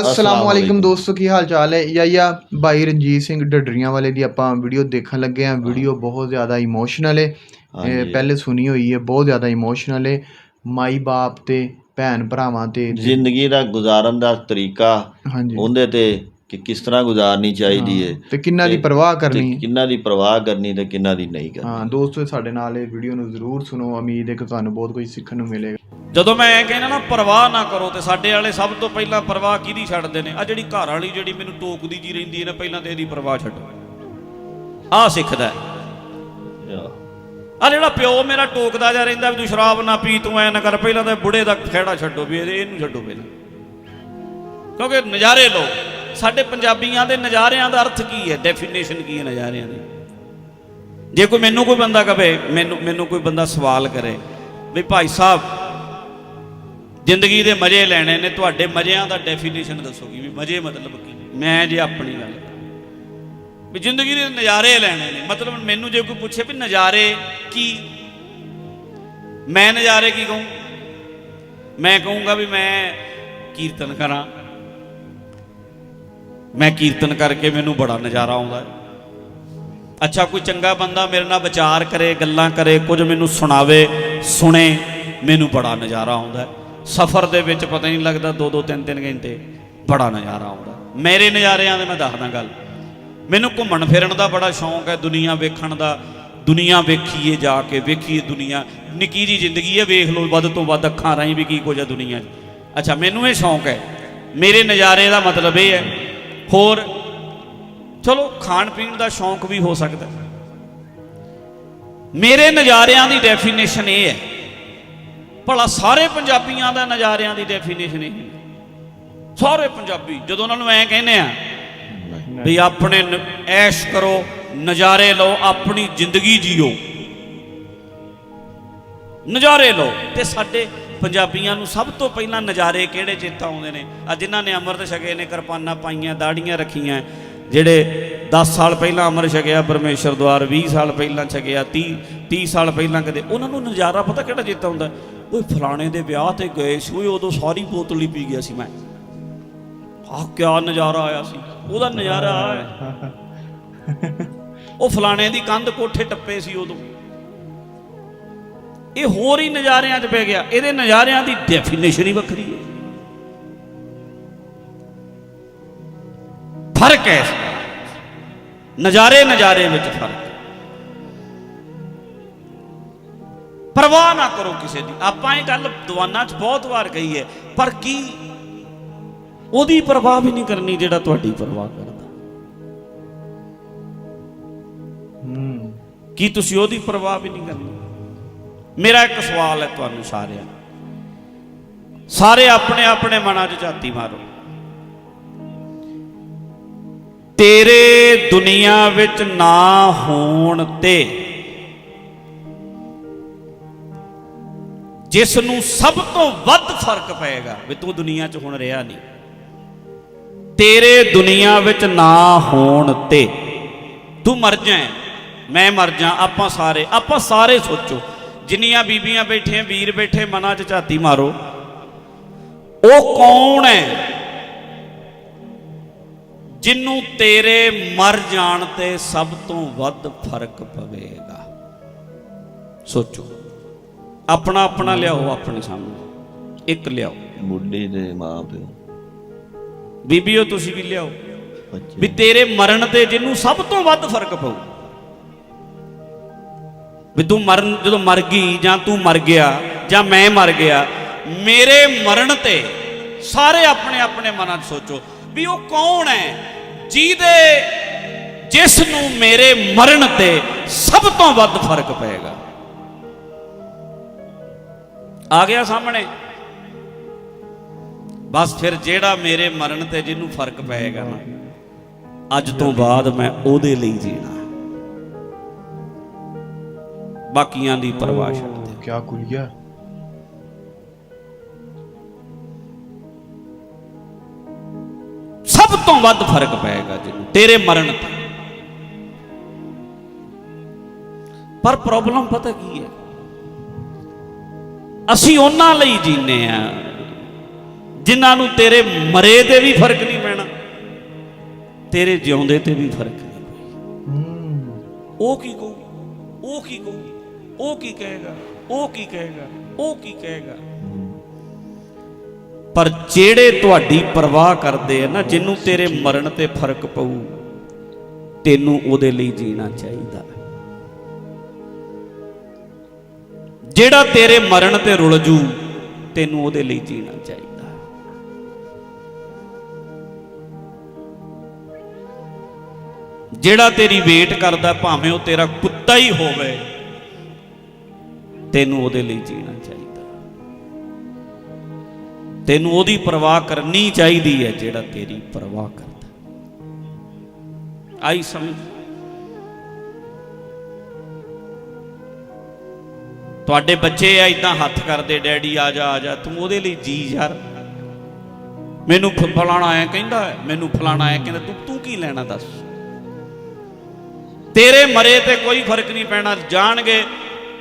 ਅਸਲਾਮ ਵਾਲੇਕਮ ਦੋਸਤੋ ਕੀ ਹਾਲ ਚਾਲ ਹੈ ਯਾਇਆ ਭਾਈ ਰਣਜੀਤ ਸਿੰਘ ਢੱਡਰੀਆਂ ਵਾਲੇ ਦੀ ਆਪਾਂ ਵੀਡੀਓ ਦੇਖਣ ਲੱਗੇ ਆ ਵੀਡੀਓ ਬਹੁਤ ਜ਼ਿਆਦਾ ਇਮੋਸ਼ਨਲ ਹੈ ਇਹ। ਪਹਿਲੇ ਸੁਣੀ ਹੋਈ ਹੈ ਬਹੁਤ ਜ਼ਿਆਦਾ ਇਮੋਸ਼ਨਲ ਹੈ ਮਾਈ ਬਾਪ ਤੇ ਭੈਣ ਭਰਾਵਾਂ ਤੇ ਜ਼ਿੰਦਗੀ ਦਾ ਗੁਜ਼ਾਰਨ ਦਾ ਤਰੀਕਾ ਹਾਂਜੀ ਉਹਦੇ ਤੇ ਕਿ ਕਿਸ ਤਰ੍ਹਾਂ ਗੁਜ਼ਾਰਨੀ ਚਾਹੀਦੀ ਹੈ ਤੇ ਕਿੰਨਾ ਦੀ ਪਰਵਾਹ ਕਰਨੀ ਹੈ ਕਿੰਨਾ ਦੀ ਪ੍ਰਵਾਹ ਕਰਨੀ ਤੇ ਕਿੰਨਾ ਦੀ ਨਹੀਂ ਕਰਨੀ? ਹਾਂ ਦੋਸਤੋ ਸਾਡੇ ਨਾਲ ਇਹ ਵੀਡੀਓ ਨੂੰ ਜ਼ਰੂਰ ਸੁਣੋ। ਉਮੀਦ ਹੈ ਕਿ ਤੁਹਾਨੂੰ ਬਹੁਤ ਕੁਝ ਸਿੱਖਣ ਨੂੰ ਮਿਲੇਗਾ। ਜਦੋਂ ਮੈਂ ਇਹ ਕਹਿੰਦਾ ਨਾ ਪਰਵਾਹ ਨਾ ਕਰੋ ਤੇ ਸਾਡੇ ਵਾਲੇ ਸਭ ਤੋਂ ਪਹਿਲਾਂ ਪਰਵਾਹ ਕਿਹਦੀ ਛੱਡਦੇ ਨੇ? ਆ ਜਿਹੜੀ ਘਰ ਵਾਲੀ ਜਿਹੜੀ ਮੈਨੂੰ ਟੋਕਦੀ ਜੀ ਰਹਿੰਦੀ ਹੈ ਨਾ ਪਹਿਲਾਂ ਤੇ ਇਹਦੀ ਪਰਵਾਹ ਛੱਡੋ। ਆ ਸਿੱਖਦਾ ਆ ਜਿਹੜਾ ਪਿਓ ਮੇਰਾ ਟੋਕਦਾ ਜਾ ਰਹਿੰਦਾ ਵੀ ਤੂੰ ਸ਼ਰਾਬ ਨਾ ਪੀ ਤੂੰ ਐ ਨਾ ਕਰ ਪਹਿਲਾਂ ਤਾਂ ਬੁੜੇ ਦਾ ਖਹਿੜਾ ਛੱਡੋ ਵੀ ਇਹਨੂੰ ਛੱਡੋ ਪਹਿਲਾਂ। ਕਿਉਂਕਿ ਨਜ਼ਾਰੇ ਲੋ ਸਾਡੇ ਪੰਜਾਬੀਆਂ ਦੇ ਨਜ਼ਾਰਿਆਂ ਦਾ ਅਰਥ ਕੀ ਹੈ? ਡੈਫੀਨੇਸ਼ਨ ਕੀ ਹੈ ਨਜ਼ਾਰਿਆਂ ਦੀ? ਜੇ ਕੋਈ ਮੈਨੂੰ ਕੋਈ ਬੰਦਾ ਕਵੇ ਮੈਨੂੰ ਮੈਨੂੰ ਕੋਈ ਬੰਦਾ ਸਵਾਲ ਕਰੇ, ਵੀ ਭਾਈ ਸਾਹਿਬ, ਜ਼ਿੰਦਗੀ ਦੇ ਮਜ਼ੇ ਲੈਣੇ ਨੇ, ਤੁਹਾਡੇ ਮਜ਼ਿਆਂ ਦਾ ਡੈਫੀਨੇਸ਼ਨ ਦੱਸੋਗੀ ਵੀ ਮਜ਼ੇ ਮਤਲਬ ਕੀ ਮੈਂ ਜੇ ਆਪਣੀ ਗੱਲ ਵੀ ਜ਼ਿੰਦਗੀ ਦੇ ਨਜ਼ਾਰੇ ਲੈਣੇ ਨੇ, ਮਤਲਬ ਮੈਨੂੰ ਜੇ ਕੋਈ ਪੁੱਛੇ ਵੀ ਨਜ਼ਾਰੇ ਕੀ? ਮੈਂ ਨਜ਼ਾਰੇ ਕੀ ਕਹੂੰ? ਮੈਂ ਕਹੂੰਗਾ ਵੀ ਮੈਂ ਕੀਰਤਨ ਕਰਾਂ। ਮੈਂ ਕੀਰਤਨ ਕਰਕੇ ਮੈਨੂੰ ਬੜਾ ਨਜ਼ਾਰਾ ਆਉਂਦਾ ਹੈ। ਅੱਛਾ, ਕੋਈ ਚੰਗਾ ਬੰਦਾ ਮੇਰੇ ਨਾਲ ਵਿਚਾਰ ਕਰੇ, ਗੱਲਾਂ ਕਰੇ, ਕੁਝ ਮੈਨੂੰ ਸੁਣਾਵੇ, ਸੁਣੇ, ਮੈਨੂੰ ਬੜਾ ਨਜ਼ਾਰਾ ਆਉਂਦਾ ਸਫ਼ਰ ਦੇ ਵਿੱਚ ਪਤਾ ਨਹੀਂ ਲੱਗਦਾ 2-2 3-3 ਘੰਟੇ ਬੜਾ ਨਜ਼ਾਰਾ ਆਉਂਦਾ ਮੇਰੇ ਨਜ਼ਾਰਿਆਂ ਦੇ ਮੈਂ ਦੱਸਦਾ ਗੱਲ। ਮੈਨੂੰ ਘੁੰਮਣ ਫਿਰਨ ਦਾ ਬੜਾ ਸ਼ੌਂਕ ਹੈ, ਦੁਨੀਆ ਵੇਖਣ ਦਾ। ਦੁਨੀਆ ਵੇਖੀਏ ਜਾ ਕੇ, ਵੇਖੀਏ ਦੁਨੀਆ। ਨਿੱਕੀ ਜੀ ਜ਼ਿੰਦਗੀ ਹੈ, ਵੇਖ ਲਓ ਵੱਧ ਤੋਂ ਵੱਧ ਅੱਖਾਂ ਰਾਹੀਂ ਵੀ ਕੀ ਕੁਝ ਹੈ ਦੁਨੀਆ 'ਚ। ਅੱਛਾ, ਮੈਨੂੰ ਇਹ ਸ਼ੌਂਕ ਹੈ। ਮੇਰੇ ਨਜ਼ਾਰੇ ਦਾ ਮਤਲਬ ਇਹ ਹੈ ਹੋਰ ਚਲੋ ਖਾਣ ਪੀਣ ਦਾ ਸ਼ੌਂਕ ਵੀ ਹੋ ਸਕਦਾ। ਮੇਰੇ ਨਜ਼ਾਰਿਆਂ ਦੀ ਡੈਫੀਨੇਸ਼ਨ ਇਹ ਹੈ। ਭਲਾ ਸਾਰੇ ਪੰਜਾਬੀਆਂ ਦਾ ਨਜ਼ਾਰਿਆਂ ਦੀ ਡੈਫੀਨੇਸ਼ਨ ਇਹ ਹੈ। ਸਾਰੇ ਪੰਜਾਬੀ ਜਦੋਂ ਉਹਨਾਂ ਨੂੰ ਐਂ ਕਹਿੰਦੇ ਆ ਵੀ ਆਪਣੇ ਐਸ਼ ਕਰੋ ਨਜ਼ਾਰੇ ਲਓ ਆਪਣੀ ਜ਼ਿੰਦਗੀ ਜੀਓ। ਨਜ਼ਾਰੇ ਲਓ ਤੇ ਸਾਡੇ ਪੰਜਾਬੀਆਂ ਨੂੰ ਸਭ ਤੋਂ ਪਹਿਲਾਂ ਨਜ਼ਾਰੇ ਕਿਹੜੇ ਚੇਤਾ ਆਉਂਦੇ ਨੇ? ਆ ਜਿਨ੍ਹਾਂ ਨੇ ਅੰਮ੍ਰਿਤ ਛਕੇ ਨੇ, ਕਿਰਪਾਨਾਂ ਪਾਈਆਂ, ਦਾੜੀਆਂ ਰੱਖੀਆਂ, ਜਿਹੜੇ 10 ਸਾਲ ਪਹਿਲਾਂ ਅੰਮ੍ਰਿਤ ਛਕਿਆ, ਪਰਮੇਸ਼ਰ ਦੁਆਰ 20 ਸਾਲ ਪਹਿਲਾਂ ਛਕਿਆ 30 30 ਸਾਲ ਪਹਿਲਾਂ ਕਦੇ, ਉਹਨਾਂ ਨੂੰ ਨਜ਼ਾਰਾ ਪਤਾ ਕਿਹੜਾ ਚੇਤਾ ਹੁੰਦਾ ਓਏ, ਫਲਾਣੇ ਦੇ ਵਿਆਹ ਤੇ ਗਏ ਸੀ, ਓਏ, ਉਦੋਂ ਸਾਰੀ ਬੋਤਲ ਹੀ ਪੀ ਗਿਆ ਸੀ ਮੈਂ। ਆਹ, ਕਿਆ ਨਜ਼ਾਰਾ ਆਇਆ ਸੀ। ਉਹਦਾ ਨਜ਼ਾਰਾ ਹੈ ਉਹ ਫਲਾਣੇ ਦੀ ਕੰਧ ਕੋਠੇ ਟੱਪੇ ਸੀ ਉਦੋਂ। ਇਹ ਹੋਰ ਹੀ ਨਜ਼ਾਰਿਆਂ 'ਚ ਪੈ ਗਿਆ। ਇਹਦੇ ਨਜ਼ਾਰਿਆਂ ਦੀ ਡੈਫੀਨੇਸ਼ਨ ਹੀ ਵੱਖਰੀ ਹੈ। ਫ਼ਰਕ ਹੈ। ਨਜ਼ਾਰੇ ਨਜ਼ਾਰੇ ਵਿੱਚ ਫ਼ਰਕ। ਪਰਵਾਹ ਨਾ ਕਰੋ ਕਿਸੇ ਦੀ। ਆਪਾਂ ਇਹ ਗੱਲ ਦੀਵਾਨਾਂ 'ਚ ਬਹੁਤ ਵਾਰ ਕਹੀ ਹੈ ਪਰ ਕੀ? ਉਹਦੀ ਪਰਵਾਹ ਵੀ ਨਹੀਂ ਕਰਨੀ ਜਿਹੜਾ ਤੁਹਾਡੀ ਪਰਵਾਹ ਕਰਦਾ। ਹੂੰ। ਕੀ ਤੁਸੀਂ ਉਹਦੀ ਪਰਵਾਹ ਵੀ ਨਹੀਂ ਕਰਨੀ? ਮੇਰਾ ਇੱਕ ਸਵਾਲ ਹੈ ਤੁਹਾਨੂੰ ਸਾਰਿਆਂ ਸਾਰੇ ਆਪਣੇ ਆਪਣੇ ਮਨਾਂ 'ਚ ਝਾਤੀ ਮਾਰੋ। ਤੇਰੇ ਦੁਨੀਆ ਵਿੱਚ ਨਾ ਹੋਣ ਤੇ ਜਿਸ ਨੂੰ ਸਭ ਤੋਂ ਵੱਧ ਫ਼ਰਕ ਪਏਗਾ, ਵੀ ਤੂੰ ਦੁਨੀਆ 'ਚ ਹੁਣ ਰਿਹਾ ਨਹੀਂ। ਤੇਰੇ ਦੁਨੀਆ ਵਿੱਚ ਨਾ ਹੋਣ ਤੇ ਤੂੰ ਮਰ ਜਾਏ। ਮੈਂ ਮਰ ਜਾ, ਆਪਾਂ ਸਾਰੇ ਆਪਾਂ ਸਾਰੇ ਸੋਚੋ। ਜਿੰਨੀਆਂ ਬੀਬੀਆਂ ਬੈਠੀਆਂ ਵੀਰ ਬੈਠੇ ਮਨਾਂ 'ਚ ਝਾਤੀ ਮਾਰੋ। ਉਹ ਕੌਣ ਹੈ? ਜਿੰਨੂੰ ਤੇਰੇ ਮਰ ਜਾਣ ਤੇ ਸਭ ਤੋਂ ਵੱਧ ਫ਼ਰਕ ਪਵੇਗਾ। ਸੋਚੋ। ਆਪਣਾ ਆਪਣਾ ਲਿਆਓ ਆਪਣੇ ਸਾਹਮਣੇ। ਇੱਕ ਲਿਆਓ। ਬੁੱਢੀ ਦੇ ਮਾਂ ਪਿਓ। ਬੀਬੀਓ ਤੁਸੀਂ ਵੀ ਲਿਆਓ। ਵੀ ਤੇਰੇ ਮਰਨ ਤੇ ਜਿਹਨੂੰ ਸਭ ਤੋਂ ਵੱਧ ਫ਼ਰਕ ਪਊ। ਵੀ ਤੂੰ ਮਰਨ, ਜਦੋਂ ਮਰ ਗਈ ਜਾਂ ਤੂੰ ਮਰ ਗਿਆ ਜਾਂ ਮੈਂ ਮਰ ਗਿਆ, ਮੇਰੇ ਮਰਨ ਤੇ ਸਾਰੇ ਆਪਣੇ ਆਪਣੇ ਮਨਾਂ 'ਚ ਸੋਚੋ ਵੀ ਉਹ ਕੌਣ ਹੈ ਜਿਹਦੇ ਜਿਸ ਨੂੰ ਮੇਰੇ ਮਰਨ ਤੇ ਸਭ ਤੋਂ ਵੱਧ ਫ਼ਰਕ ਪਏਗਾ। ਆ ਗਿਆ ਸਾਹਮਣੇ। ਬਸ ਫਿਰ ਜਿਹੜਾ ਮੇਰੇ ਮਰਨ ਤੇ ਜਿਹਨੂੰ ਫ਼ਰਕ ਪਏਗਾ ਨਾ, ਅੱਜ ਤੋਂ ਬਾਅਦ ਮੈਂ ਉਹਦੇ ਲਈ ਜੀਣਾ। ਬਾਕੀਆਂ ਦੀ ਪਰਵਾਹ ਛੱਡ ਦੇ ਕੀ ਕੁਲੀਆ ਸਭ ਤੋਂ ਵੱਧ ਫ਼ਰਕ ਪਏਗਾ ਜਿਹਨੂੰ ਤੇਰੇ ਮਰਨ ਤੇ। ਪਰ ਪ੍ਰੋਬਲਮ ਪਤਾ ਕੀ ਹੈ? ਅਸੀਂ ਉਹਨਾਂ ਲਈ ਜੀਨੇ ਆ ਜਿਨ੍ਹਾਂ ਨੂੰ ਤੇਰੇ ਮਰੇ ਤੇ ਵੀ ਫ਼ਰਕ ਨਹੀਂ ਪੈਣਾ ਤੇਰੇ ਜਿਉਂਦੇ ਤੇ ਵੀ ਫ਼ਰਕ ਨਹੀਂ ਉਹ ਕੀ ਕਹੂ ਉਹ ਕੀ ਕਹੂ ਉਹ ਕੀ ਕਹੇਗਾ? ਉਹ ਕੀ ਕਹੇਗਾ? ਉਹ ਕੀ ਕਹੇਗਾ? ਪਰ ਜਿਹੜੇ ਤੁਹਾਡੀ ਪਰਵਾਹ ਕਰਦੇ ਆ ਨਾ, ਜਿਹਨੂੰ ਤੇਰੇ ਮਰਨ ਤੇ ਫ਼ਰਕ ਪਊ, ਤੈਨੂੰ ਉਹਦੇ ਲਈ ਜੀਣਾ ਚਾਹੀਦਾ। ਜਿਹੜਾ ਤੇਰੇ ਮਰਨ ਤੇ ਰੁਲ ਜੂ, ਤੈਨੂੰ ਉਹਦੇ ਲਈ ਜੀਣਾ ਚਾਹੀਦਾ। ਜਿਹੜਾ ਤੇਰੀ ਵੇਟ ਕਰਦਾ, ਭਾਵੇਂ ਉਹ ਤੇਰਾ ਕੁੱਤਾ ਹੀ ਹੋਵੇ ਤੈਨੂੰ ਉਹਦੇ ਲਈ ਜੀਣਾ ਚਾਹੀਦਾ। ਤੈਨੂੰ ਉਹਦੀ ਪਰਵਾਹ ਕਰਨੀ ਚਾਹੀਦੀ ਹੈ ਜਿਹੜਾ ਤੇਰੀ ਪਰਵਾਹ ਕਰਦਾ। ਆਈ ਸਮਝ। ਤੁਹਾਡੇ ਬੱਚੇ ਆ ਇਦਾਂ ਹੱਥ ਕਰਦੇ, ਡੈਡੀ, ਆ ਜਾ ਆ ਜਾ, ਤੂੰ ਉਹਦੇ ਲਈ ਜੀ ਯਾਰ। ਮੈਨੂੰ ਫਲਾਣਾ ਐ ਕਹਿੰਦਾ ਮੈਨੂੰ ਫਲਾਣਾ ਐ ਕਹਿੰਦਾ, ਤੂੰ ਤੂੰ ਕੀ ਲੈਣਾ ਦੱਸ? ਤੇਰੇ ਮਰੇ ਤੇ ਕੋਈ ਫ਼ਰਕ ਨਹੀਂ ਪੈਣਾ, ਜਾਣਗੇ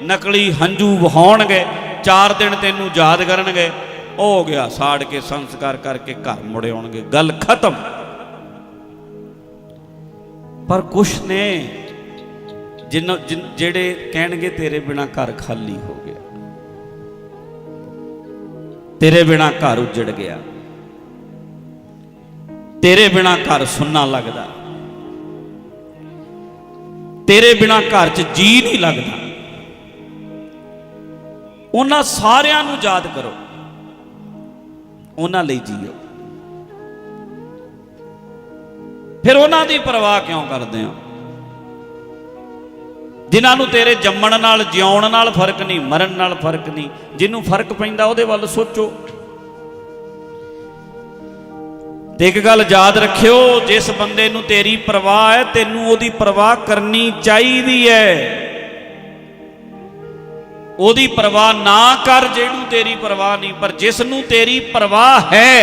ਨਕਲੀ ਹੰਝੂ ਵਹਾਉਣਗੇ, ਚਾਰ ਦਿਨ ਤੈਨੂੰ ਯਾਦ ਕਰਨਗੇ। ਉਹ ਹੋ ਗਿਆ ਸਾੜ ਕੇ ਸੰਸਕਾਰ ਕਰਕੇ ਘਰ ਮੁੜੇ ਆਉਣਗੇ। ਗੱਲ ਖਤਮ। ਪਰ ਕੁਛ ਨੇ ਜਿਨ ਜਿਨ- ਜਿਹੜੇ ਕਹਿਣਗੇ ਤੇਰੇ ਬਿਨਾ ਘਰ ਖਾਲੀ ਹੋ ਗਿਆ। ਤੇਰੇ ਬਿਨਾ ਘਰ ਉੱਜੜ ਗਿਆ। ਤੇਰੇ ਬਿਨਾ ਘਰ ਸੁੰਨਾ ਲੱਗਦਾ। ਤੇਰੇ ਬਿਨਾ ਘਰ 'ਚ ਜੀ ਨਹੀਂ ਲੱਗਦਾ। ਉਹਨਾਂ ਸਾਰਿਆਂ ਨੂੰ ਯਾਦ ਕਰੋ। ਉਹਨਾਂ ਲਈ ਜੀਓ। ਫਿਰ ਉਹਨਾਂ ਦੀ ਪਰਵਾਹ ਕਿਉਂ ਕਰਦੇ ਹੋ? ਜਿਨ੍ਹਾਂ ਨੂੰ ਤੇਰੇ ਜੰਮਣ ਨਾਲ, ਜਿਉਣ ਨਾਲ ਫ਼ਰਕ ਨਹੀਂ, ਮਰਨ ਨਾਲ ਫ਼ਰਕ ਨਹੀਂ, ਜਿਹਨੂੰ ਫ਼ਰਕ ਪੈਂਦਾ ਉਹਦੇ ਵੱਲ ਸੋਚੋ। ਤੇ ਇੱਕ ਗੱਲ ਯਾਦ ਰੱਖਿਓ, ਜਿਸ ਬੰਦੇ ਨੂੰ ਤੇਰੀ ਪਰਵਾਹ ਹੈ, ਤੈਨੂੰ ਉਹਦੀ ਪਰਵਾਹ ਕਰਨੀ ਚਾਹੀਦੀ ਹੈ। ਉਹਦੀ ਪਰਵਾਹ ਨਾ ਕਰ ਜਿਹਨੂੰ ਤੇਰੀ ਪਰਵਾਹ ਨਹੀਂ, ਪਰ ਜਿਸ ਨੂੰ ਤੇਰੀ ਪਰਵਾਹ ਹੈ,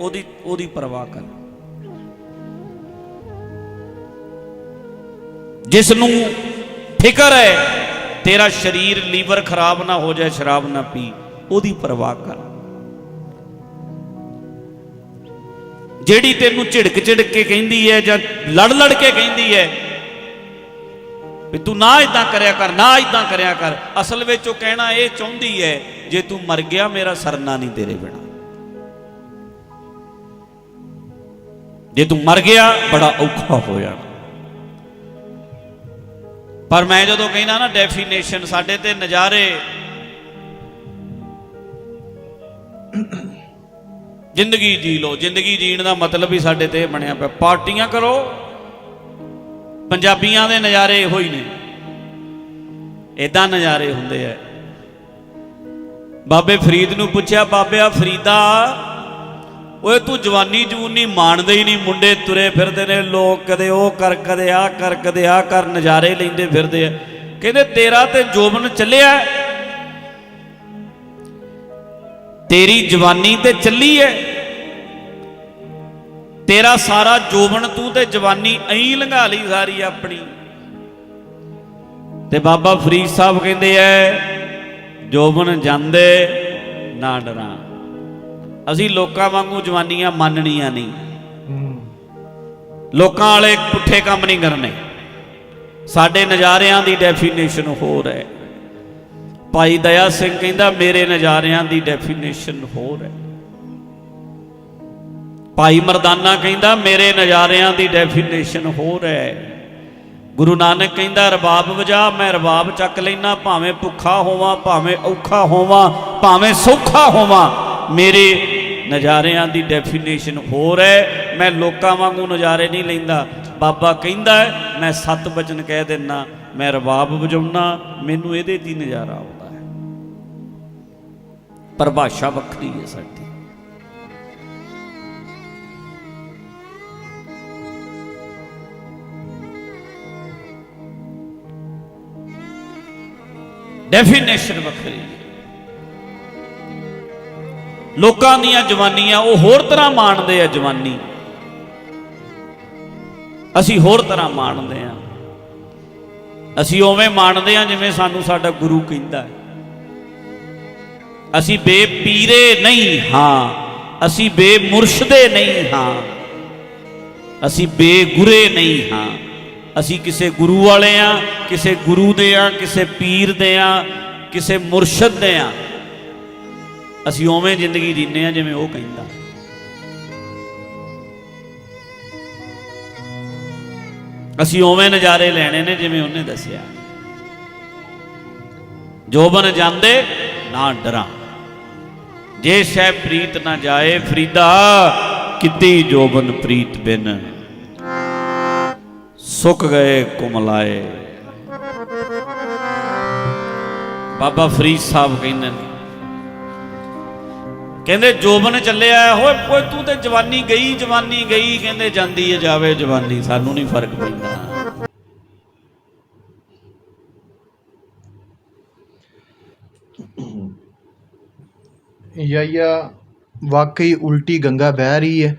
ਉਹਦੀ ਉਹਦੀ ਪਰਵਾਹ ਕਰ। ਜਿਸ ਨੂੰ ਫਿਕਰ ਹੈ, ਤੇਰਾ ਸਰੀਰ ਲੀਵਰ ਖਰਾਬ ਨਾ ਹੋ ਜਾਏ, ਸ਼ਰਾਬ ਨਾ ਪੀ, ਉਹਦੀ ਪਰਵਾਹ ਕਰ। ਜਿਹੜੀ ਤੈਨੂੰ ਝਿੜਕ ਝਿੜਕ ਕੇ ਕਹਿੰਦੀ ਹੈ ਜਾਂ ਲੜ ਲੜ ਕੇ ਕਹਿੰਦੀ ਹੈ ਵੀ ਤੂੰ ਨਾ ਇਦਾਂ ਕਰਿਆ ਕਰ, ਨਾ ਇਦਾਂ ਕਰਿਆ ਕਰ। ਅਸਲ ਵਿੱਚ ਉਹ ਕਹਿਣਾ ਇਹ ਚਾਹੁੰਦੀ ਹੈ, ਜੇ ਤੂੰ ਮਰ ਗਿਆ, ਮੇਰਾ ਸਰਨਾ ਨਹੀਂ ਤੇਰੇ ਬਿਨਾ। ਜੇ ਤੂੰ ਮਰ ਗਿਆ, ਬੜਾ ਔਖਾ ਹੋ ਜਾਣਾ ਪਰ ਮੈਂ ਜਦੋਂ ਕਹਿੰਦਾ ਨਾ ਡੈਫੀਨੇਸ਼ਨ ਸਾਡੇ ਤੇ ਨਜ਼ਾਰੇ। ਜ਼ਿੰਦਗੀ ਜੀ ਲਓ, ਜ਼ਿੰਦਗੀ ਜੀਣ ਦਾ ਮਤਲਬ ਹੀ ਸਾਡੇ ਤੇ ਬਣਿਆ ਪਿਆ। ਪਾਰਟੀਆਂ ਕਰੋ। ਪੰਜਾਬੀਆਂ ਦੇ ਨਜ਼ਾਰੇ ਇਹੋ ਹੀ ਨੇ। ਇਦਾਂ ਨਜ਼ਾਰੇ ਹੁੰਦੇ ਆ। ਬਾਬੇ ਫਰੀਦ ਨੂੰ ਪੁੱਛਿਆ, ਬਾਬਿਆ ਫਰੀਦਾ, ਓਏ ਤੂੰ ਜਵਾਨੀ ਜੂਨੀ ਮਾਣਦੇ ਹੀ ਨਹੀਂ, ਮੁੰਡੇ ਤੁਰੇ ਫਿਰਦੇ ਨੇ, ਲੋਕ ਕਦੇ ਉਹ ਕਰ, ਕਦੇ ਆ ਕਰ, ਕਦੇ ਆ ਕਰ, ਨਜ਼ਾਰੇ ਲੈਂਦੇ ਫਿਰਦੇ ਆ। ਕਹਿੰਦੇ, ਤੇਰਾ ਤੇ ਜੋਬਨ ਚੱਲਿਆ ਤੇਰੀ ਜਵਾਨੀ ਤੇ ਚੱਲੀ ਹੈ। ਤੇਰਾ ਸਾਰਾ ਜੋਬਨ ਤੂੰ ਤੇ ਜਵਾਨੀ ਐਂ ਲੰਘਾ ਲਈ ਸਾਰੀ ਆਪਣੀ। ਤੇ ਬਾਬਾ ਫਰੀਦ ਸਾਹਿਬ ਕਹਿੰਦੇ ਐ ਜੋਬਨ ਜਾਂਦੇ ਨਾ ਡਰਾਂ। ਅਸੀਂ ਲੋਕਾਂ ਵਾਂਗੂ ਜਵਾਨੀਆਂ ਮੰਨਣੀਆਂ ਨਹੀਂ। ਲੋਕਾਂ ਵਾਲੇ ਪੁੱਠੇ ਕੰਮ ਨਹੀਂ ਕਰਨੇ। ਸਾਡੇ ਨਜ਼ਾਰਿਆਂ ਦੀ ਡੈਫੀਨੇਸ਼ਨ ਹੋਰ ਹੈ ਭਾਈ ਦਇਆ ਸਿੰਘ ਕਹਿੰਦਾ ਮੇਰੇ ਨਜ਼ਾਰਿਆਂ ਦੀ ਡੈਫੀਨੇਸ਼ਨ ਹੋਰ ਹੈ ਭਾਈ ਮਰਦਾਨਾ ਕਹਿੰਦਾ, ਮੇਰੇ ਨਜ਼ਾਰਿਆਂ ਦੀ ਡੈਫੀਨੇਸ਼ਨ ਹੋਰ ਹੈ। ਗੁਰੂ ਨਾਨਕ ਕਹਿੰਦਾ, ਰਬਾਬ ਵਜਾ, ਮੈਂ ਰਬਾਬ ਚੱਕ ਲੈਣਾ ਭਾਵੇਂ ਭੁੱਖਾ ਹੋਵਾਂ, ਭਾਵੇਂ ਔਖਾ ਹੋਵਾਂ, ਭਾਵੇਂ ਸੌਖਾ ਹੋਵਾਂ। ਮੇਰੇ ਨਜ਼ਾਰਿਆਂ ਦੀ ਡੈਫੀਨੇਸ਼ਨ ਹੋਰ ਹੈ। ਮੈਂ ਲੋਕਾਂ ਵਾਂਗੂ ਨਜ਼ਾਰੇ ਨਹੀਂ ਲੈਂਦਾ। ਬਾਬਾ ਕਹਿੰਦਾ, ਮੈਂ ਸੱਤ ਬਚਨ ਕਹਿ ਦਿੰਨਾ, ਮੈਂ ਰਬਾਬ ਵਜਾਉਣਾ ਮੈਨੂੰ ਇਹਦੇ 'ਚ ਹੀ ਨਜ਼ਾਰਾ ਆਉਂਦਾ ਹੈ। ਪਰਿਭਾਸ਼ਾ ਵੱਖਰੀ ਹੈ ਸਾਡੀ। ਡੈਫੀਨੇਸ਼ਨ ਵੱਖਰੀ ਲੋਕਾਂ ਦੀਆਂ ਜਵਾਨੀਆਂ, ਉਹ ਹੋਰ ਤਰ੍ਹਾਂ ਮਾਣਦੇ ਆ ਜਵਾਨੀ। ਅਸੀਂ ਹੋਰ ਤਰ੍ਹਾਂ ਮਾਣਦੇ ਆ। ਅਸੀਂ ਉਵੇਂ ਮਾਣਦੇ ਆ ਜਿਵੇਂ ਸਾਨੂੰ ਸਾਡਾ ਗੁਰੂ ਕਹਿੰਦਾ ਹੈ। ਅਸੀਂ ਬੇਪੀਰੇ ਨਹੀਂ ਹਾਂ। ਅਸੀਂ ਬੇਮੁਰਸ਼ਦੇ ਨਹੀਂ ਹਾਂ। ਅਸੀਂ ਬੇਗੁਰੇ ਨਹੀਂ ਹਾਂ। ਅਸੀਂ ਕਿਸੇ ਗੁਰੂ ਵਾਲੇ ਆ, ਕਿਸੇ ਗੁਰੂ ਦੇ ਆ, ਕਿਸੇ ਪੀਰ ਦੇ ਆ, ਕਿਸੇ ਮੁਰਸ਼ਦ ਦੇ ਆ। ਅਸੀਂ ਉਵੇਂ ਜ਼ਿੰਦਗੀ ਜੀਨੇ ਆ ਜਿਵੇਂ ਉਹ ਕਹਿੰਦਾ। ਅਸੀਂ ਉਵੇਂ ਨਜ਼ਾਰੇ ਲੈਣੇ ਨੇ ਜਿਵੇਂ ਉਹਨੇ ਦੱਸਿਆ। ਜੋਬਨ ਜਾਂਦੇ, ਨਾ ਡਰਾਂ। ਜੇ ਸ਼ੈ ਪ੍ਰੀਤ ਨਾ ਜਾਏ, ਫਰੀਦਾ ਕਿੱਦੀ ਜੋਬਨ ਪ੍ਰੀਤ ਬਿਨ? ਸੁੱਕ ਗਏ ਕੁਮਲਾਏ। ਬਾਬਾ ਫਰੀਦ ਸਾਹਿਬ ਕਹਿੰਦੇ ਨੇ ਕਹਿੰਦੇ ਜੋਬਨ ਚੱਲਿਆ ਹੋਏ ਓਏ ਤੂੰ ਤੇ ਜਵਾਨੀ ਗਈ ਜਵਾਨੀ ਗਈ ਕਹਿੰਦੇ ਜਾਂਦੀ ਹੈ ਜਾਵੇ ਜਵਾਨੀ ਸਾਨੂੰ ਨਹੀਂ ਫ਼ਰਕ ਪੈਂਦਾ। ਯਾ ਯਾ ਵਾਕਈ ਉਲਟੀ ਗੰਗਾ ਬਹਿ ਰਹੀ ਹੈ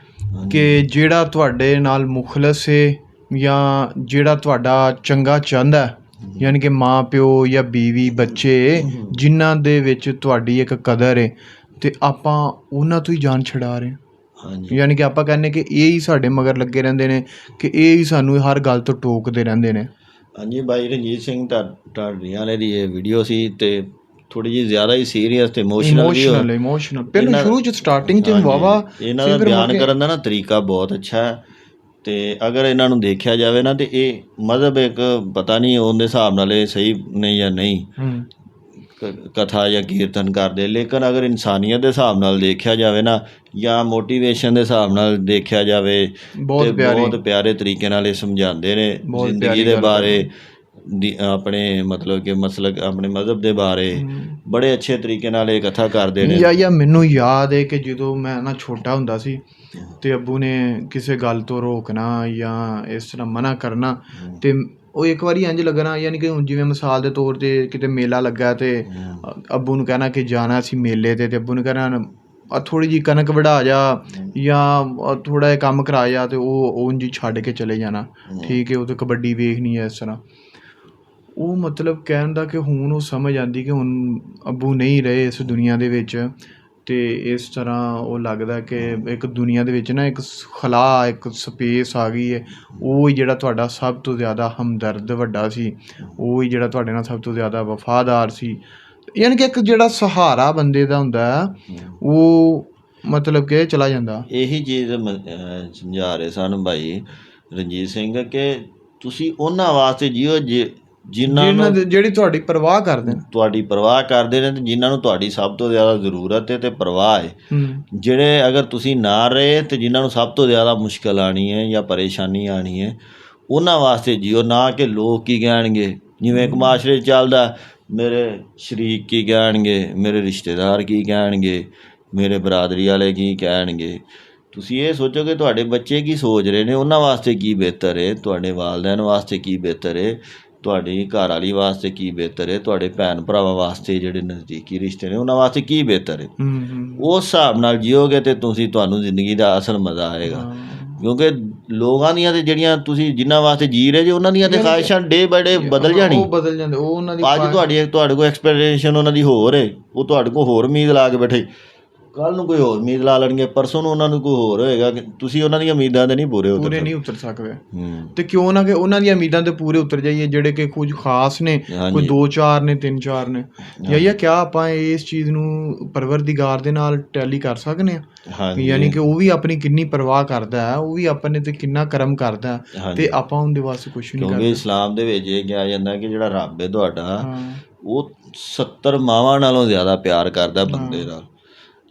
ਕਿ ਜਿਹੜਾ ਤੁਹਾਡੇ ਨਾਲ ਮੁਖਲਸ ਹੈ ਜਾਂ ਜਿਹੜਾ ਤੁਹਾਡਾ ਚੰਗਾ ਚਾਹੁੰਦਾ ਹੈ, ਯਾਨੀ ਕਿ ਮਾਂ ਪਿਓ ਜਾਂ ਬੀਵੀ ਬੱਚੇ ਜਿਨ੍ਹਾਂ ਦੇ ਵਿੱਚ ਤੁਹਾਡੀ ਇੱਕ ਕਦਰ ਹੈ ਤੇ ਆਪਾਂ ਉਹਨਾਂ ਤੋਂ ਹੀ ਜਾਨ ਛਡਾ ਰਹੇ ਹਾਂ। ਹਾਂਜੀ। ਯਾਨੀ ਕਿ ਆਪਾਂ ਕਹਿੰਦੇ ਕਿ ਇਹ ਹੀ ਸਾਡੇ ਮਗਰ ਲੱਗੇ ਰਹਿੰਦੇ ਨੇ ਕਿ ਇਹ ਹੀ ਸਾਨੂੰ ਹਰ ਗੱਲ ਤੋਂ ਟੋਕਦੇ ਰਹਿੰਦੇ ਨੇ। ਹਾਂਜੀ ਬਾਈ ਰਣਜੀਤ ਸਿੰਘ ਢਾਡੀਆਂ ਵਾਲੇ ਦੀ ਇਹ ਵੀਡੀਓ ਸੀ ਤੇ ਥੋੜੀ ਜਿਹੀ ਜ਼ਿਆਦਾ ਹੀ ਸੀਰੀਅਸ ਤੇ ਇਮੋਸ਼ਨਲ ਵੀ ਇਮੋਸ਼ਨਲ ਇਮੋਸ਼ਨਲ ਪਹਿਲਾਂ ਸ਼ੁਰੂ ਚ ਸਟਾਰਟਿੰਗ ਹਾਂਜੀ, ਵਾਵਾ ਇਹਨਾਂ ਦਾ ਬਿਆਨ ਕਰਨ ਦਾ ਨਾ ਤਰੀਕਾ ਬਹੁਤ ਅੱਛਾ ਹੈ। ਤੇ ਅਗਰ ਇਹਨਾਂ ਨੂੰ ਦੇਖਿਆ ਜਾਵੇ ਨਾ ਤੇ ਇਹ ਮਜ਼ਹਬ ਇੱਕ ਪਤਾ ਨਹੀਂ ਉਹਦੇ ਹਿਸਾਬ ਨਾਲ ਇਹ ਸਹੀ ਨੇ ਜਾਂ ਨਹੀਂ ਕਥਾ ਜਾਂ ਕੀਰਤਨ ਕਰਦੇ। ਲੇਕਿਨ ਅਗਰ ਇਨਸਾਨੀਅਤ ਦੇ ਹਿਸਾਬ ਨਾਲ ਦੇਖਿਆ ਜਾਵੇ ਨਾ ਜਾਂ ਮੋਟੀਵੇਸ਼ਨ ਦੇ ਹਿਸਾਬ ਨਾਲ ਦੇਖਿਆ ਜਾਵੇ ਬਹੁਤ। ਬਹੁਤ ਪਿਆਰੇ ਤਰੀਕੇ ਨਾਲ ਇਹ ਸਮਝਾਉਂਦੇ ਨੇ ਜ਼ਿੰਦਗੀ ਦੇ ਬਾਰੇ। ਦੀ- ਆਪਣੇ ਮਤਲਬ ਕਿ ਮਸਲਕ ਆਪਣੇ ਮਜ਼ਹਬ ਦੇ ਬਾਰੇ ਬੜੇ ਅੱਛੇ ਤਰੀਕੇ ਨਾਲ ਇਹ ਕਥਾ ਕਰਦੇ ਨੇ। ਯਾ ਯਾ ਮੈਨੂੰ ਯਾਦ ਹੈ ਕਿ ਜਦੋਂ ਮੈਂ ਨਾ ਛੋਟਾ ਹੁੰਦਾ ਸੀ ਤੇ ਅੱਬੂ ਨੇ ਕਿਸੇ ਗੱਲ ਤੋਂ ਰੋਕਣਾ ਜਾਂ ਇਸ ਤਰ੍ਹਾਂ ਮਨਾ ਕਰਨਾ ਤੇ ਉਹ ਇੱਕ ਵਾਰੀ ਇੰਜ ਲੱਗਣਾ ਯਾਨੀ ਕਿ ਹੁਣ ਜਿਵੇਂ ਮਿਸਾਲ ਦੇ ਤੌਰ ਤੇ ਕਿਤੇ ਮੇਲਾ ਲੱਗਾ ਤੇ ਅੱਬੂ ਨੂੰ ਕਹਿਣਾ ਕਿ ਜਾਣਾ ਸੀ ਮੇਲੇ ਤੇ ਤੇ ਅੱਬੂ ਨੂੰ ਕਹਿਣਾ ਆ ਥੋੜੀ ਜੀ ਕਣਕ ਵਢਾ ਜਾ ਜਾਂ ਥੋੜਾ ਜਿਹਾ ਕੰਮ ਕਰਾ ਜਾ ਤੇ ਉਹ ਉਂਝ ਹੀ ਛੱਡ ਕੇ ਚਲੇ ਜਾਣਾ। ਠੀਕ ਹੈ ਉਹ ਤੇ ਕਬੱਡੀ ਵੇਖਣੀ ਹੈ ਇਸ ਤਰ੍ਹਾਂ। ਉਹ ਮਤਲਬ ਕਹਿਣ ਦਾ ਕਿ ਹੁਣ ਉਹ ਸਮਝ ਆਉਂਦੀ ਕਿ ਹੁਣ ਅੱਬੂ ਨਹੀਂ ਰਹੇ ਇਸ ਦੁਨੀਆ ਦੇ ਵਿੱਚ ਅਤੇ ਇਸ ਤਰ੍ਹਾਂ ਉਹ ਲੱਗਦਾ ਕਿ ਇੱਕ ਦੁਨੀਆ ਦੇ ਵਿੱਚ ਨਾ ਇੱਕ ਸ- ਖਲਾ, ਇੱਕ ਸਪੇਸ ਆ ਗਈ ਹੈ। ਉਹ ਹੀ ਜਿਹੜਾ ਤੁਹਾਡਾ ਸਭ ਤੋਂ ਜ਼ਿਆਦਾ ਹਮਦਰਦ ਵੱਡਾ ਸੀ। ਉਹ ਹੀ ਜਿਹੜਾ ਤੁਹਾਡੇ ਨਾਲ ਸਭ ਤੋਂ ਜ਼ਿਆਦਾ ਵਫਾਦਾਰ ਸੀ। ਯਾਨੀ ਕਿ ਇੱਕ ਜਿਹੜਾ ਸਹਾਰਾ ਬੰਦੇ ਦਾ ਹੁੰਦਾ, ਉਹ ਮਤਲਬ ਕਿ ਚਲਾ ਜਾਂਦਾ। ਇਹੀ ਚੀਜ਼ ਮ- ਸਮਝਾ ਰਹੇ ਸਨ ਭਾਈ ਰਣਜੀਤ ਸਿੰਘ ਕਿ ਤੁਸੀਂ ਉਹਨਾਂ ਵਾਸਤੇ ਜੀਓ ਜਿ- ਜਿਨ੍ਹਾਂ ਨੂੰ ਜਿਹੜੀ ਤੁਹਾਡੀ ਪਰਵਾਹ ਕਰਦੇ ਨੇ। ਤੁਹਾਡੀ ਪਰਵਾਹ ਕਰਦੇ ਨੇ ਤੇ ਜਿਨ੍ਹਾਂ ਨੂੰ ਤੁਹਾਡੀ ਸਭ ਤੋਂ ਜ਼ਿਆਦਾ ਜ਼ਰੂਰਤ ਹੈ ਤੇ ਪਰਵਾਹ ਹੈ। ਜਿਹੜੇ ਅਗਰ ਤੁਸੀਂ ਨਾ ਰਹੇ ਤੇ ਜਿਨ੍ਹਾਂ ਨੂੰ ਸਭ ਤੋਂ ਜ਼ਿਆਦਾ ਮੁਸ਼ਕਲ ਆਣੀ ਹੈ ਜਾਂ ਪਰੇਸ਼ਾਨੀ ਆਣੀ ਹੈ ਉਹਨਾਂ ਵਾਸਤੇ ਜੀਓ ਨਾ ਕਿ ਲੋਕ ਕੀ ਕਹਿਣਗੇ? ਜਿਵੇਂ ਇੱਕ ਮਾਸ਼ਰੇ ਚੱਲਦਾ ਮੇਰੇ ਸ਼ਰੀਕ ਕੀ ਕਹਿਣਗੇ? ਮੇਰੇ ਰਿਸ਼ਤੇਦਾਰ ਕੀ ਕਹਿਣਗੇ? ਮੇਰੇ ਬਰਾਦਰੀ ਵਾਲੇ ਕੀ ਕਹਿਣਗੇ? ਤੁਸੀਂ ਇਹ ਸੋਚੋ ਕਿ ਤੁਹਾਡੇ ਬੱਚੇ ਕੀ ਸੋਚ ਰਹੇ ਨੇ? ਉਹਨਾਂ ਵਾਸਤੇ ਕੀ ਬਿਹਤਰ ਹੈ? ਤੁਹਾਡੇ ਵਾਲਿਦੈਨ ਵਾਸਤੇ ਕੀ ਬਿਹਤਰ ਹੈ? ਤੁਹਾਡੀ ਘਰ ਵਾਲੀ ਵਾਸਤੇ ਕੀ ਬਿਹਤਰ ਹੈ? ਤੁਹਾਡੇ ਭੈਣ ਭਰਾਵਾਂ ਵਾਸਤੇ ਜਿਹੜੇ ਨਜ਼ਦੀਕੀ ਰਿਸ਼ਤੇ ਨੇ ਉਹਨਾਂ ਵਾਸਤੇ ਕੀ ਬਿਹਤਰ ਹੈ? ਉਸ ਹਿਸਾਬ ਨਾਲ ਜੀਓਗੇ ਤੇ ਤੁਸੀਂ ਤੁਹਾਨੂੰ ਜ਼ਿੰਦਗੀ ਦਾ ਅਸਲ ਮਜ਼ਾ ਆਏਗਾ। ਕਿਉਂਕਿ ਲੋਕਾਂ ਦੀਆਂ ਤੇ ਜਿਹੜੀਆਂ ਤੁਸੀਂ ਜਿਨ੍ਹਾਂ ਵਾਸਤੇ ਜੀ ਰਹੇ ਜੇ ਉਹਨਾਂ ਦੀਆਂ ਤੇ ਖਾਹਿਸ਼ਾਂ ਡੇ ਬਾਏ ਡੇ ਬਦਲ ਜਾਣੀ। ਉਹ ਬਦਲ ਜਾਂਦੇ ਉਹ ਉਹਨਾਂ ਦੀ ਅੱਜ ਤੁਹਾਡੀ ਤੁਹਾਡੇ ਕੋਲ ਐਕਸਪੈਕਟੇਸ਼ਨ ਉਹਨਾਂ ਦੀ ਹੋਰ ਹੈ। ਉਹ ਤੁਹਾਡੇ ਕੋਲ ਹੋਰ ਉਮੀਦ ਲਾ ਕੇ ਬੈਠੇ। ਕੱਲ ਨੂੰ ਕੋਈ ਹੋਰ ਉਮੀਦ ਲਾ ਲੈਣਗੇ ਪਰਸੋਂ ਨੂੰ ਉਹਨਾਂ ਨੂੰ ਕੋਈ ਹੋਰ ਹੋਏਗਾ ਕਿ ਤੁਸੀਂ ਉਹਨਾਂ ਦੀਆਂ ਉਮੀਦਾਂ ਤੇ ਨਹੀਂ ਪੂਰੇ ਉਤਰ ਪੂਰੇ ਸਕਦੇ। ਨਹੀਂ ਉਤਰ ਸਕਦੇ। ਹੂੰ। ਤੇ ਕਿਉਂ ਨਾ ਕਿ ਉਹਨਾਂ ਦੀਆਂ ਉਮੀਦਾਂ ਤੇ ਪੂਰੇ ਉਤਰ ਜਾਈਏ ਜਿਹੜੇ ਕਿ ਕੁਝ ਖਾਸ ਨੇ ਹਾਂਜੀ। ਕੋਈ ਦੋ ਚਾਰ ਨੇ ਤਿੰਨ ਚਾਰ ਨੇ। ਜਾਂ ਇਹ ਕਿਆ ਆਪਾਂ ਇਸ ਚੀਜ਼ ਨੂੰ ਪਰਵਰਦੀਗਾਰ ਦੇ ਨਾਲ ਟੈਲੀ ਕਰ ਸਕਨੇ ਆ ਹਾਂਜੀ। ਯਾਨੀ ਕਿ ਉਹ ਵੀ ਆਪਣੀ ਕਿੰਨੀ ਪਰਵਾਹ ਕਰਦਾ ਹੈ ਉਹ ਵੀ ਆਪਣੇ ਤੇ ਕਿੰਨਾ ਕਰਮ ਕਰਦਾ ਹੈ ਹਾਂਜੀ। ਤੇ ਆਪਾਂ ਉਹਦੇ ਵਾਸਤੇ ਕੁਝ ਨਹੀਂ ਕਿਉਂਕਿ ਕਰਦੇ। ਇਸਲਾਮ ਦੇ ਵਿੱਚ ਇਹ ਕਿਹਾ ਜਾਂਦਾ ਕਿ ਜਿਹੜਾ ਰੱਬ ਹੈ ਤੁਹਾਡਾ ਹਾਂ। ਉਹ 70 ਮਾਵਾਂ ਨਾਲੋਂ ਜ਼ਿਆਦਾ ਪਿਆਰ ਕਰਦਾ ਬੰਦੇ ਨਾਲ।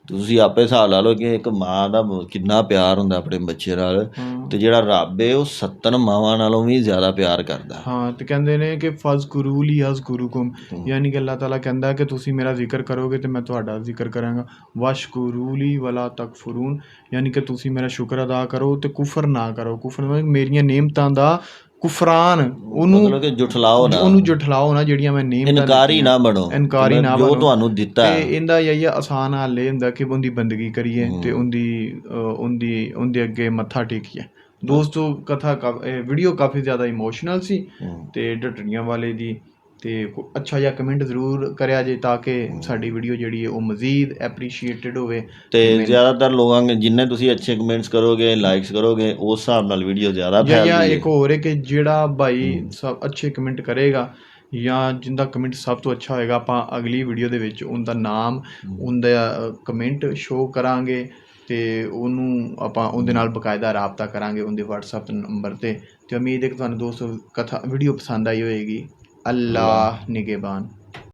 ਤੁਸੀਂ ਆਪੇ ਹਿਸਾਬ ਲਾ ਲਓ ਕਿ ਇੱਕ ਮਾਂ ਦਾ ਕਿੰਨਾ ਪਿਆਰ ਹੁੰਦਾ ਆਪਣੇ ਬੱਚੇ ਨਾਲ। ਤੇ ਜਿਹੜਾ ਰੱਬ ਹੈ ਉਹ 70 ਮਾਵਾਂ ਨਾਲੋਂ ਵੀ ਜ਼ਿਆਦਾ ਪਿਆਰ ਕਰਦਾ। ਹਾਂ ਤੇ ਕਹਿੰਦੇ ਨੇ ਕਿ ਫਜ਼ ਗੁਰੂ ਲਈ ਅਜ਼ ਗੁਰੂਕੁਮ। ਯਾਨੀ ਕਿ ਅੱਲਾਹ ਤਾਲਾ ਕਹਿੰਦਾ ਕਿ ਤੁਸੀਂ ਮੇਰਾ ਜ਼ਿਕਰ ਕਰੋਗੇ ਤੇ ਮੈਂ ਤੁਹਾਡਾ ਜ਼ਿਕਰ ਕਰਾਂਗਾ। ਵਸ਼ਕੁਰੂ ਲਈ ਵਲਾ ਤਕਫਰੂਨ। ਯਾਨੀ ਕਿ ਤੁਸੀਂ ਮੇਰਾ ਸ਼ੁਕਰ ਅਦਾ ਕਰੋ ਤੇ ਕੁਫਰ ਨਾ ਕਰੋ। ਕੁਫਰ ਮੇਰੀਆਂ ਨੇਮਤਾਂ ਦਾ ਕੁਫਰਾਨ ਉਹਨੂੰ ਮਤਲਬ ਕਿ ਜੁਠਲਾਓ ਨਾ। ਉਹਨੂੰ ਜੁਠਲਾਓ ਨਾ ਜਿਹੜੀਆਂ ਮੈਂ ਨੇਮਤਾਂ ਇਨਕਾਰੀ ਨਾ ਬਣੋ। ਇਨਕਾਰੀ ਨਾ ਜੋ ਬਣੋ। ਤੁਹਾਨੂੰ ਦਿੱਤਾ। ਤੇ ਇਹਦਾ ਯਾ ਆਸਾਨ ਹੱਲ ਇਹ ਹੁੰਦਾ ਕਿ ਉਹਦੀ ਬੰਦਗੀ ਕਰੀਏ ਤੇ ਉਹਦੀ ਉਹਦੀ ਉਹਦੇ ਅੱਗੇ ਮੱਥਾ ਟੇਕੀਏ। ਦੋਸਤੋ ਕਥਾ ਵੀਡੀਓ ਕਾਫੀ ਜ਼ਿਆਦਾ ਇਮੋਸ਼ਨਲ ਸੀ। ਤੇ ਢੱਟੜੀਆਂ ਵਾਲੇ ਦੀ ਤੇ ਕੋ- ਅੱਛਾ ਜਿਹਾ ਕਮੈਂਟ ਜ਼ਰੂਰ ਕਰਿਆ ਜੇ ਤਾਂ ਕਿ ਸਾਡੀ ਵੀਡੀਓ ਜਿਹੜੀ ਹੈ ਉਹ ਮਜ਼ੀਦ ਐਪਰੀਸ਼ੀਏਟਡ ਹੋਵੇ। ਤੇ ਜ਼ਿਆਦਾਤਰ ਲੋਕਾਂ ਨੇ ਜਿੰਨੇ ਤੁਸੀਂ ਅੱਛੇ ਕਮੈਂਟਸ ਕਰੋਗੇ ਲਾਈਕਸ ਕਰੋਗੇ ਉਸ ਹਿਸਾਬ ਨਾਲ ਵੀਡੀਓ ਜ਼ਿਆਦਾ ਜਾਂ ਜਾਂ ਫੈਲਦੀ ਇੱਕ ਹੋਰ ਹੈ ਕਿ ਜਿਹੜਾ ਭਾਈ ਸਭ ਅੱਛੇ ਕਮੈਂਟ ਕਰੇਗਾ ਜਾਂ ਜਿੰਦਾ ਕਮੈਂਟ ਸਭ ਤੋਂ ਅੱਛਾ ਹੋਏਗਾ ਆਪਾਂ ਅਗਲੀ ਵੀਡੀਓ ਦੇ ਵਿੱਚ ਉਹਦਾ ਨਾਮ ਉਹਦਾ ਕਮੈਂਟ ਸ਼ੋਅ ਕਰਾਂਗੇ ਤੇ ਉਹਨੂੰ ਆਪਾਂ ਉਹਦੇ ਨਾਲ ਬਕਾਇਦਾ ਰਾਬਤਾ ਕਰਾਂਗੇ ਉਹਦੇ WhatsApp ਨੰਬਰ ਤੇ। ਤੇ ਉਮੀਦ ਹੈ ਕਿ ਤੁਹਾਨੂੰ ਦੋਸਤੋ ਕਥਾ ਵੀਡੀਓ ਪਸੰਦ ਆਈ ਹੋਏਗੀ। ਅੱਲਾਹ ਨਿਗਹਿਬਾਨ